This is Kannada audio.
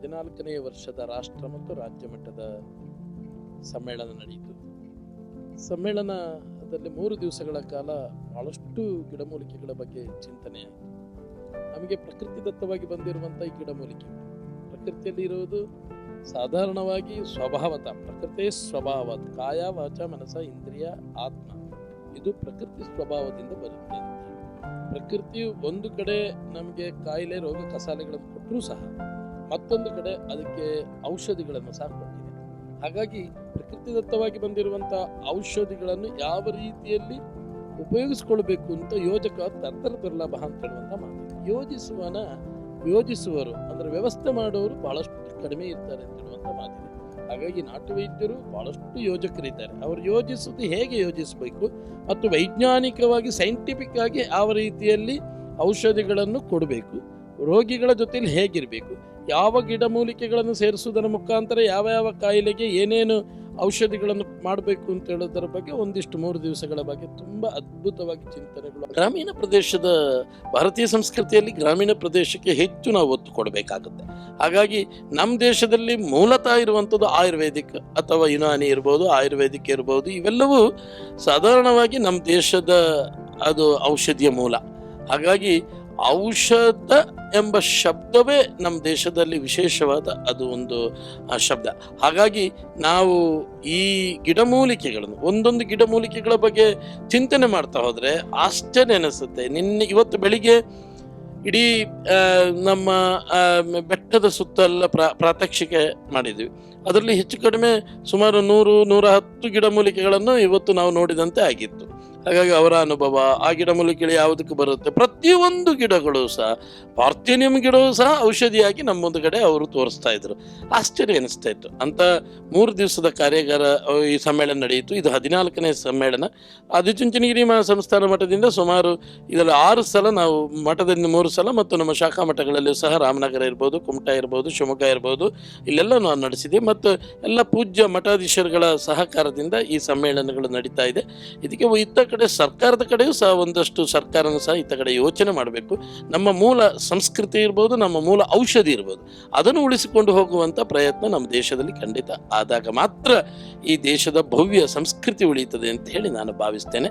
ಹದಿನಾಲ್ಕನೇ ವರ್ಷದ ರಾಷ್ಟ್ರ ಮತ್ತು ರಾಜ್ಯ ಮಟ್ಟದ ಸಮ್ಮೇಳನ ನಡೆಯಿತು. ಸಮ್ಮೇಳನದಲ್ಲಿ ಮೂರು ದಿವಸಗಳ ಕಾಲ ಬಹಳಷ್ಟು ಗಿಡಮೂಲಿಕೆಗಳ ಬಗ್ಗೆ ಚಿಂತನೆ ನಮಗೆ ಪ್ರಕೃತಿದತ್ತವಾಗಿ ಬಂದಿರುವಂಥ ಈ ಗಿಡಮೂಲಿಕೆ ಪ್ರಕೃತಿಯಲ್ಲಿ ಇರುವುದು ಸಾಧಾರಣವಾಗಿ ಸ್ವಭಾವತ ಪ್ರಕೃತಿ ಸ್ವಭಾವ ಕಾಯ, ವಾಚ, ಮನಸ, ಇಂದ್ರಿಯ, ಆತ್ಮ. ಇದು ಪ್ರಕೃತಿ ಸ್ವಭಾವದಿಂದ ಬರುತ್ತೆ. ಪ್ರಕೃತಿಯು ಒಂದು ಕಡೆ ನಮಗೆ ಕಾಯಿಲೆ, ರೋಗ, ಕಸಾಲೆಗಳನ್ನು ಕೊಟ್ಟರೂ ಸಹ ಮತ್ತೊಂದು ಕಡೆ ಅದಕ್ಕೆ ಔಷಧಿಗಳನ್ನು ಸಹ ಕೊಟ್ಟಿದೆ ಹಾಗಾಗಿ ಪ್ರಕೃತಿದತ್ತವಾಗಿ ಬಂದಿರುವಂಥ ಔಷಧಿಗಳನ್ನು ಯಾವ ರೀತಿಯಲ್ಲಿ ಉಪಯೋಗಿಸ್ಕೊಳ್ಬೇಕು ಅಂತ ಯೋಜಕ ತರ್ತರ ದುರ್ಲಭ ಅಂತ ಹೇಳುವಂಥ ಮಾತಿದೆ ಯೋಜಿಸುವನ, ಯೋಜಿಸುವರು, ಅಂದ್ರೆ ವ್ಯವಸ್ಥೆ ಮಾಡೋರು ಬಹಳಷ್ಟು ಕಡಿಮೆ ಇರ್ತಾರೆ ಅಂತ ಹೇಳುವಂಥ ಮಾತಿದೆ. ಹಾಗಾಗಿ ನಾಟು ವೈದ್ಯರು ಬಹಳಷ್ಟು ಯೋಜಕರಿದ್ದಾರೆ. ಅವರು ಯೋಜಿಸುವುದು ಹೇಗೆ ಯೋಜಿಸಬೇಕು ಮತ್ತು ವೈಜ್ಞಾನಿಕವಾಗಿ ಸೈಂಟಿಫಿಕ್ ಆಗಿ ಯಾವ ರೀತಿಯಲ್ಲಿ ಔಷಧಿಗಳನ್ನು ಕೊಡಬೇಕು, ರೋಗಿಗಳ ಜೊತೆಯಲ್ಲಿ ಹೇಗಿರಬೇಕು ಯಾವ ಗಿಡಮೂಲಿಕೆಗಳನ್ನು ಸೇರಿಸುವುದರ ಮುಖಾಂತರ ಯಾವ ಯಾವ ಕಾಯಿಲೆಗೆ ಏನೇನು ಔಷಧಿಗಳನ್ನು ಮಾಡಬೇಕು ಅಂತ ಹೇಳೋದರ ಬಗ್ಗೆ ಒಂದಿಷ್ಟು ಮೂರು ದಿವಸಗಳ ಬಗ್ಗೆ ತುಂಬ ಅದ್ಭುತವಾಗಿ ಚಿಂತನೆಗಳು. ಗ್ರಾಮೀಣ ಪ್ರದೇಶದ ಭಾರತೀಯ ಸಂಸ್ಕೃತಿಯಲ್ಲಿ ಗ್ರಾಮೀಣ ಪ್ರದೇಶಕ್ಕೆ ಹೆಚ್ಚು ನಾವು ಒತ್ತು ಕೊಡಬೇಕಾಗುತ್ತೆ. ಹಾಗಾಗಿ ನಮ್ಮ ದೇಶದಲ್ಲಿ ಮೂಲತಃ ಇರುವಂಥದ್ದು ಆಯುರ್ವೇದಿಕ್ ಅಥವಾ ಯುನಾನಿ ಇರ್ಬೋದು, ಆಯುರ್ವೇದಿಕ್ ಇರ್ಬೋದು, ಇವೆಲ್ಲವೂ ಸಾಧಾರಣವಾಗಿ ನಮ್ಮ ದೇಶದ ಅದು ಔಷಧಿಯ ಮೂಲ. ಹಾಗಾಗಿ ಔಷಧ ಎಂಬ ಶಬ್ದವೇ ನಮ್ಮ ದೇಶದಲ್ಲಿ ವಿಶೇಷವಾದ ಅದು ಒಂದು ಶಬ್ದ. ಹಾಗಾಗಿ ನಾವು ಈ ಗಿಡಮೂಲಿಕೆಗಳನ್ನು, ಒಂದೊಂದು ಗಿಡಮೂಲಿಕೆಗಳ ಬಗ್ಗೆ ಚಿಂತನೆ ಮಾಡ್ತಾ ಹೋದರೆ ಆಶ್ಚರ್ಯ ಅನಿಸುತ್ತೆ. ನಿನ್ನೆ, ಇವತ್ತು ಬೆಳಿಗ್ಗೆ ಇಡೀ ನಮ್ಮ ಬೆಟ್ಟದ ಸುತ್ತಲ್ಲ ಪ್ರಾ, ಪ್ರಾತ್ಯಕ್ಷಿಕೆ ಮಾಡಿದ್ವಿ. ಅದರಲ್ಲಿ ಹೆಚ್ಚು ಕಡಿಮೆ ಸುಮಾರು ನೂರು, ನೂರ ಹತ್ತು ಗಿಡಮೂಲಿಕೆಗಳನ್ನು ಇವತ್ತು ನಾವು ನೋಡಿದಂತೆ ಆಗಿತ್ತು. ಹಾಗಾಗಿ ಅವರ ಅನುಭವ, ಆ ಗಿಡಮೂಲಿಕೆಗಳು ಯಾವುದಕ್ಕೆ ಬರುತ್ತೆ? ಪ್ರತಿಯೊಂದು ಗಿಡಗಳು ಸಹ, ಪಾರ್ಥಿನಿಯಂ ಗಿಡವೂ ಸಹ ಔಷಧಿಯಾಗಿ ನಮ್ಮೊಂದು ಕಡೆ ಅವರು ತೋರಿಸ್ತಾ ಇದ್ರು. ಆಶ್ಚರ್ಯ ಅನಿಸ್ತಾ ಇತ್ತು. ಅಂತ ಮೂರು ದಿವಸದ ಕಾರ್ಯಾಗಾರ ಈ ಸಮ್ಮೇಳನ ನಡೆಯಿತು. ಇದು ಹದಿನಾಲ್ಕನೇ ಸಮ್ಮೇಳನ. ಆದಿಚುಂಚನಗಿರಿ ಸಂಸ್ಥಾನ ಮಠದಿಂದ ಸುಮಾರು ಇದರಲ್ಲಿ ಆರು ಸಲ ನಾವು ಮಠದಿಂದ ಮೂರು ಸಲ ಮತ್ತು ನಮ್ಮ ಶಾಖಾ ಮಠಗಳಲ್ಲಿ ಸಹ ರಾಮನಗರ ಇರ್ಬೋದು, ಕುಮಟಾ ಇರ್ಬೋದು, ಶಿವಮೊಗ್ಗ ಇರ್ಬೋದು, ಇಲ್ಲೆಲ್ಲ ನಾವು ನಡೆಸಿದೆ ಮತ್ತು ಎಲ್ಲ ಪೂಜ್ಯ ಮಠಾಧೀಶರುಗಳ ಸಹಕಾರದಿಂದ ಈ ಸಮ್ಮೇಳನಗಳು ನಡೀತಾ ಇದೆ. ಇದಕ್ಕೆ ಇತ್ತ ಕಡೆ ಸರ್ಕಾರದ ಕಡೆಯೂ ಸಹ ಒಂದಷ್ಟು ಸರ್ಕಾರನೂ ಸಹ ಇತ್ತ ಕಡೆ ಯೋಚನೆ ಮಾಡಬೇಕು. ನಮ್ಮ ಮೂಲ ಸಂಸ್ಕೃತಿ ಇರ್ಬೋದು, ನಮ್ಮ ಮೂಲ ಔಷಧಿ ಇರ್ಬೋದು, ಅದನ್ನು ಉಳಿಸಿಕೊಂಡು ಹೋಗುವಂಥ ಪ್ರಯತ್ನ ನಮ್ಮ ದೇಶದಲ್ಲಿ ಖಂಡಿತ ಆದಾಗ ಮಾತ್ರ ಈ ದೇಶದ ಭವ್ಯ ಸಂಸ್ಕೃತಿ ಉಳಿಯುತ್ತದೆ ಅಂತ ಹೇಳಿ ನಾನು ಭಾವಿಸ್ತೇನೆ.